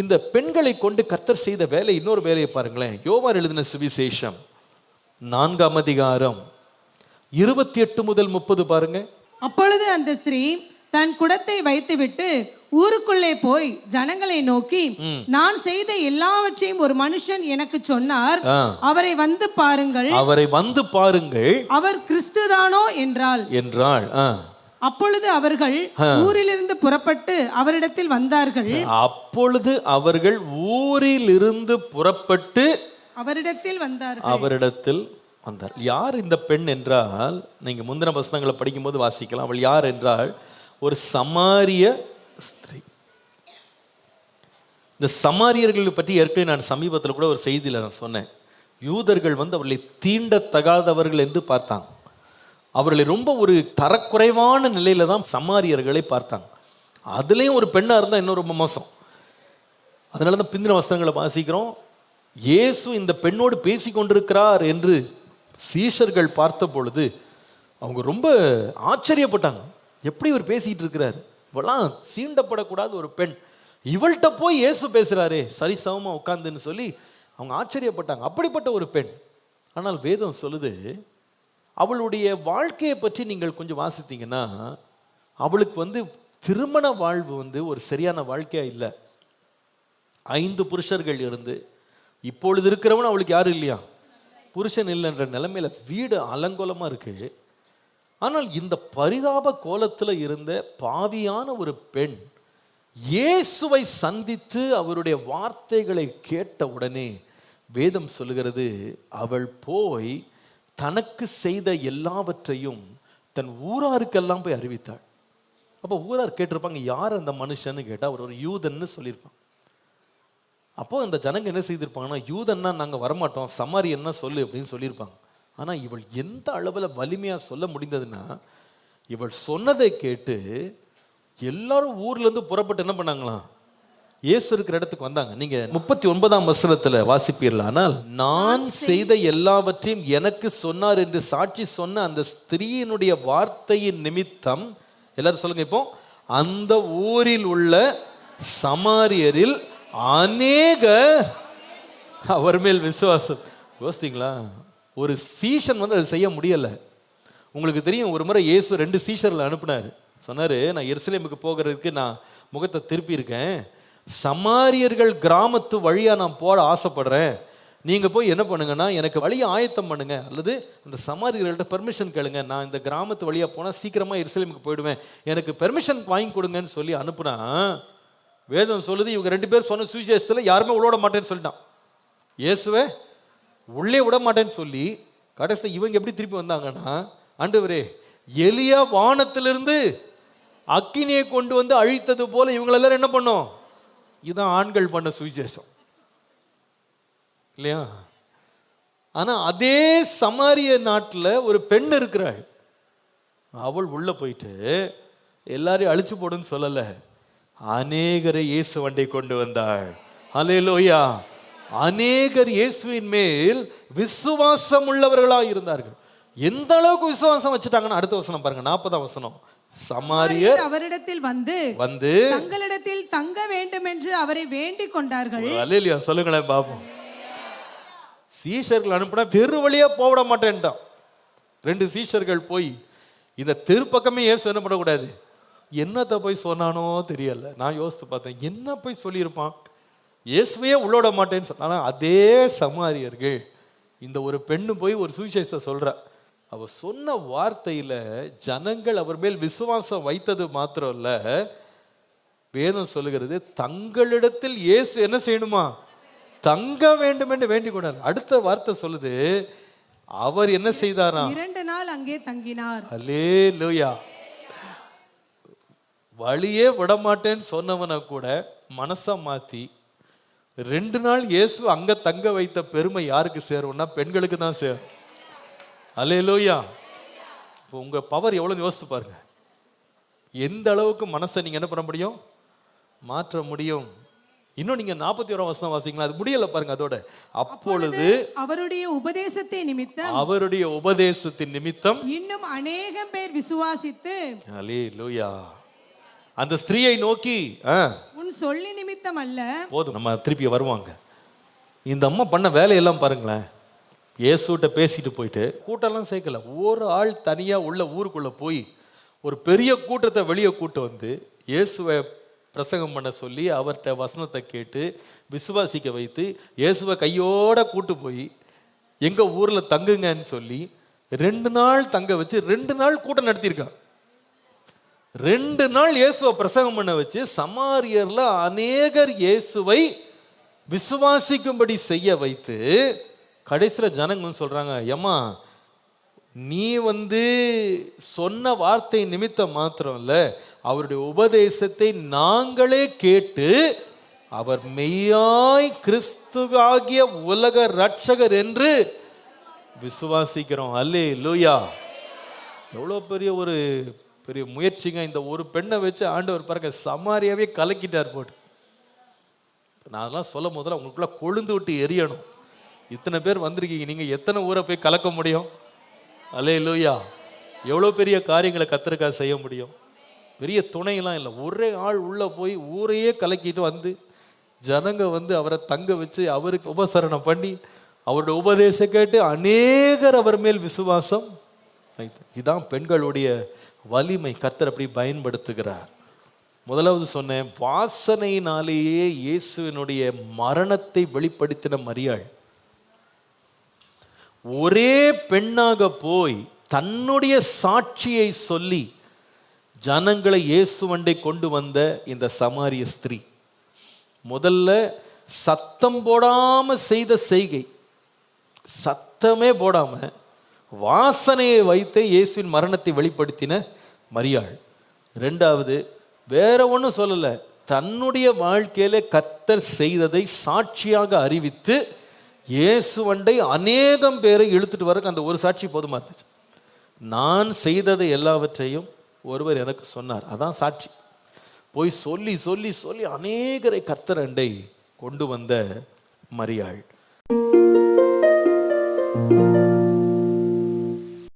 இந்த பெண்களை கொண்டு கர்த்தர் செய்த வேலை இன்னொரு வேலையை பாருங்களேன். யோவான் எழுதின சுவிசேஷம் நான்காம் அதிகாரம் இருபத்தி எட்டு முதல் முப்பது பாருங்க. அப்பொழுது அந்த ஸ்திரீ தன் குடத்தை வைத்துவிட்டு ஊருக்குள்ளே போய் ஜனங்களை நோக்கி நான் செய்த எல்லாவற்றையும் ஒரு மனுஷன் எனக்கு சொன்னார். அவரை வந்து பாருங்கள். அவரை வந்து பாருங்கள். அவர் கிறிஸ்துதானோ? என்றாள். என்றாள். அப்பொழுது அவர்கள் ஊரிலிருந்து புறப்பட்டு அவரிடத்தில் வந்தார்கள். அப்பொழுது அவர்கள் ஊரிலிருந்து புறப்பட்டு அவரிடத்தில் வந்தார்கள். அவரிடத்தில் வந்தார். யார் இந்த பெண் என்றால் நீங்க முந்தின வசனங்களை படிக்கும்போது வாசிக்கலாம். அவள் யார் என்றால் ஒரு சமாரிய ஸ்திரீ. இந்த சமாரியர்களை பற்றி ஏற்கனவே நான் சமீபத்தில் கூட ஒரு செய்தியில் நான் சொன்னேன். யூதர்கள் வந்து அவர்களை தீண்டத்தகாதவர்கள் என்று பார்த்தாங்க. அவர்களை ரொம்ப ஒரு தரக்குறைவான நிலையில தான் சமாரியர்களை பார்த்தாங்க. அதுலேயும் ஒரு பெண்ணாக இருந்தால் இன்னும் ரொம்ப மோசம். அதனால தான் பிந்தின வஸ்திரங்களை வாசிக்கிறோம். இயேசு இந்த பெண்ணோடு பேசி கொண்டிருக்கிறார் என்று சீஷர்கள் பார்த்த பொழுது அவங்க ரொம்ப ஆச்சரியப்பட்டாங்க. எப்படி இவர் பேசிகிட்டு இருக்கிறார்? இவெல்லாம் சீண்டப்படக்கூடாத ஒரு பெண். இவள்கிட்ட போய் இயேசு பேசுகிறாரே சரி சமமாக உட்காந்துன்னு சொல்லி அவங்க ஆச்சரியப்பட்டாங்க. அப்படிப்பட்ட ஒரு பெண். ஆனால் வேதம் சொல்லுது அவளுடைய வாழ்க்கையை பற்றி நீங்கள் கொஞ்சம் வாசித்தீங்கன்னா அவளுக்கு வந்து திருமண வாழ்வு வந்து ஒரு சரியான வாழ்க்கையாக இல்லை. ஐந்து புருஷர்கள் இருந்து இப்பொழுது இருக்கிறவன் அவளுக்கு யாரும் இல்லையா? புருஷன் இல்லைன்ற நிலைமையில் வீடு அலங்கோலமாக இருக்குது ஆனால் இந்த பரிதாப கோலத்தில் இருந்த பாவியான ஒரு பெண் இயேசுவை சந்தித்து அவருடைய வார்த்தைகளை கேட்ட உடனே வேதம் சொல்லுகிறது அவள் போய் தனக்கு செய்த எல்லாவற்றையும் தன் ஊராருக்கெல்லாம் போய் அறிவித்தாள். அப்போ ஊரார் கேட்டிருப்பாங்க யார் அந்த மனுஷன்னு? கேட்டால் அவர் ஒரு யூதன்னு சொல்லியிருப்பான். அப்போ அந்த ஜனங்க என்ன செய்திருப்பாங்கன்னா யூதன்னா நாங்கள் வரமாட்டோம் சமாரி என்ன சொல்லு அப்படின்னு சொல்லியிருப்பாங்க. ஆனால் இவள் எந்த அளவில் வலிமையாக சொல்ல முடிந்ததுன்னா இவள் சொன்னதை கேட்டு எல்லாரும் ஊர்லேருந்து புறப்பட்டு என்ன பண்ணாங்களாம்? இயேசு இருக்கிற இடத்துக்கு வந்தாங்க. நீங்க முப்பத்தி ஒன்பதாம் வசனத்துல வாசிப்பீர்கள்? ஆனால் நான் செய்த எல்லாவற்றையும் எனக்கு சொன்னார் என்று சாட்சி சொன்ன அந்த ஸ்திரீயினுடைய வார்த்தையின் நிமித்தம் எல்லாரும் சொல்லுங்க இப்போ அந்த ஊரில் உள்ள சமாரியரில் அநேக அவர் மேல் விசுவாசம். யோசித்தீங்களா? ஒரு சீஷன் வந்து அதை செய்ய முடியல. உங்களுக்கு தெரியும் ஒரு முறை இயேசு ரெண்டு சீஷர்களை அனுப்புனார். சொன்னாரு நான் எருசலேமுக்கு போகிறதுக்கு நான் முகத்தை திருப்பியிருக்கேன் சமாரியர்கள் கிராமத்து வழியாக நான் போட ஆசைப்படுறேன். நீங்கள் போய் என்ன பண்ணுங்கன்னா எனக்கு வழியை ஆயத்தம் பண்ணுங்க. அல்லது அந்த சமாரியர்கள்ட்ட பெர்மிஷன் கேளுங்க. நான் இந்த கிராமத்து வழியா போனால் சீக்கிரமாக எருசலேமுக்கு போயிடுவேன். எனக்கு பெர்மிஷன் வாங்கி கொடுங்கன்னு சொல்லி அனுப்புனா வேதம் சொல்லுது இவங்க ரெண்டு பேர் சொன்ன சுவிசேஷத்துல யாருமே உள்ள விட மாட்டேன்னு சொல்லிட்டான். இயேசுவே உள்ளே விட மாட்டேன்னு சொல்லி கடைசியில் இவங்க எப்படி திருப்பி வந்தாங்கன்னா ஆண்டவரே எலியா வானத்திலிருந்து அக்கினியை கொண்டு வந்து அழித்தது போல இவங்களெல்லாம் என்ன பண்ணோம்? இதுதான் ஆண்கள் பண்ண சுவிசேஷம். இல்லையா? ஆனா அதே சமாரிய நாட்டில் ஒரு பெண் இருக்கிறாள். அவள் உள்ள போயிட்டு எல்லாரையும் அழிச்சு போடுன்னு சொல்லல. அநேகரை இயேசு வண்டை கொண்டு வந்தாள். ஹalleluya. அநேகர் இயேசுவின் மேல் விசுவாசம் உள்ளவர்களாக இருந்தார்கள். எந்த அளவுக்கு விசுவாசம் வச்சுட்டாங்கன்னு அடுத்த வசனம் பாருங்க நாற்பதாம் வசனம். சமாரியர் அவரிடத்தில் வந்து வந்து தங்களிடத்தில் தங்க வேண்டும் என்று அவரை வேண்டிக் கொண்டார்கள். அல்லையா சொல்லுங்களேன் பாப்போம் சீஷர்கள் அனுப்பின தெரு வழியே போவிட மாட்டேன்ட்டான். ரெண்டு சீஷர்கள் போய் இந்த தெரு பக்கமே ஏசு என்ன பண்ணக்கூடாது? என்னத்தை போய் சொன்னானோ தெரியல. நான் யோசித்து பார்த்தேன் என்ன போய் சொல்லியிருப்பான்? இயேசுவையே உள்ளோட மாட்டேன்னு சொன்னா அதே சமாரியர்கள் இந்த ஒரு பெண்ணு போய் ஒரு சுவிசேஷத்தை சொல்றா. அவ சொன்ன வார்த்தையில் ஜனங்கள் அவர் மேல் விசுவாசம் வைத்தது மாத்திரம் இல்லை வேதம் சொல்லுகிறது தங்களிடத்தில் இயேசு என்ன செய்யணுமா? தங்க வேண்டும் என்று வேண்டிக் கொண்டார் அடுத்த வார்த்தை சொல்லுது அவர் என்ன செய்தாராம் இரண்டு நாள் அங்கே தங்கினார். அலே லூயா வழியே விடமாட்டேன்னு சொன்னவனை கூட மனசை மாத்தி ரெண்டு நாள் இயேசு அங்க தங்க வைத்த பெருமை யாருக்கு சேரும்னா பெண்களுக்கு தான் சேரும். அலே லூயா இப்போ உங்க பவர் எவ்வளவு யோசித்து பாருங்க. எந்த அளவுக்கு மனசை நீங்க என்ன பண்ண முடியும்? மாற்ற முடியும். இன்னும் நீங்க நாற்பத்தி ஓராம் வசனம் வாசிங்களா? அது முடியல பாருங்க அதோட. அப்பொழுது அவருடைய உபதேசத்தை நிமித்தம் அவருடைய உபதேசத்தின் நிமித்தம் இன்னும் அநேகம் பேர் விசுவாசித்து அலே லூயா அந்த ஸ்திரீயை நோக்கி உன் சொல்லி நிமித்தம் அல்ல. போதும் நம்ம திருப்பி வருவாங்க. இந்த அம்மா பண்ண வேலையெல்லாம் பாருங்களேன். இயேசுகிட்ட பேசிட்டு போயிட்டு கூட்டம்லாம் சேர்க்கல. ஒரு ஆள் தனியாக உள்ள ஊருக்குள்ளே போய் ஒரு பெரிய கூட்டத்தை வெளியே கூட்டு வந்து இயேசுவை பிரசங்கம் பண்ண சொல்லி அவர்கிட்ட வசனத்தை கேட்டு விசுவாசிக்க வைத்து இயேசுவை கையோட கூட்டு போய் எங்கள் ஊரில் தங்குங்கன்னு சொல்லி ரெண்டு நாள் தங்க வச்சு ரெண்டு நாள் கூட்டம் நடத்தியிருக்கான். ரெண்டு நாள் இயேசுவை பிரசங்கம் பண்ண வச்சு சமாரியரில் அநேகர் இயேசுவை விசுவாசிக்கும்படி செய்ய வைத்து கடைசியில் ஜனங்க வந்து ஏம்மா நீ வந்து சொன்ன வார்த்தை நிமித்தம் மாத்திரம் இல்லை அவருடைய உபதேசத்தை நாங்களே கேட்டு அவர் மெய்யாய் கிறிஸ்துவாகிய உலக ரட்சகர் என்று விசுவாசிக்கிறோம். அல்லே லூயா எவ்வளோ பெரிய ஒரு பெரிய முயற்சிங்க. இந்த ஒரு பெண்ணை வச்சு ஆண்டவர் பாருங்க சமாரியாவே கலக்கிட்டார் போட்டு. நான் அதெல்லாம் சொல்லும் போதில் உங்களுக்குள்ள கொழுந்து விட்டு எரியணும். இத்தனை பேர் வந்திருக்கீங்க. நீங்கள் எத்தனை ஊரை போய் கலக்க முடியும்? அலே லூயா எவ்வளோ பெரிய காரியங்களை கத்திரிக்கா செய்ய முடியும்? பெரிய துணையெல்லாம் இல்லை. ஒரே ஆள் உள்ளே போய் ஊரையே கலக்கிட்டு வந்து ஜனங்க வந்து அவரை தங்க வச்சு அவருக்கு உபசரணம் பண்ணி அவருடைய உபதேசம் கேட்டு அநேகர் அவர் மேல் விசுவாசம் வைத்தார். இதான் பெண்களுடைய வலிமை. கர்த்தர் அப்படி பயன்படுத்துகிறார். முதலாவது சொன்னேன் வாசனையினாலேயே இயேசுவினுடைய மரணத்தை வெளிப்படுத்தின மரியாள். ஒரே பெண்ணாக போய் தன்னுடைய சாட்சியை சொல்லி ஜனங்களை இயேசுவண்டை கொண்டு வந்த இந்த சமாரிய ஸ்திரீ. முதல்ல சத்தம் போடாமல் செய்த செய்கை. சத்தமே போடாமல் வாசனையை வைத்தே இயேசுவின் மரணத்தை வெளிப்படுத்தின மரியாள். ரெண்டாவது வேற ஒன்றும் சொல்லலை. தன்னுடைய வாழ்க்கையில் கர்த்தர் செய்ததை சாட்சியாக அறிவித்து இயேசுவண்டை அநேகம் பேரை இழுத்துட்டு வரக்கு அந்த ஒரு சாட்சி போதுமா இருந்துச்சு. நான் செய்ததை எல்லாவற்றையும் ஒருவர் எனக்கு சொன்னார். அதான் சாட்சி. போய் சொல்லி சொல்லி சொல்லி அநேகரை கர்த்தரண்டை கொண்டு வந்த மரியாள்.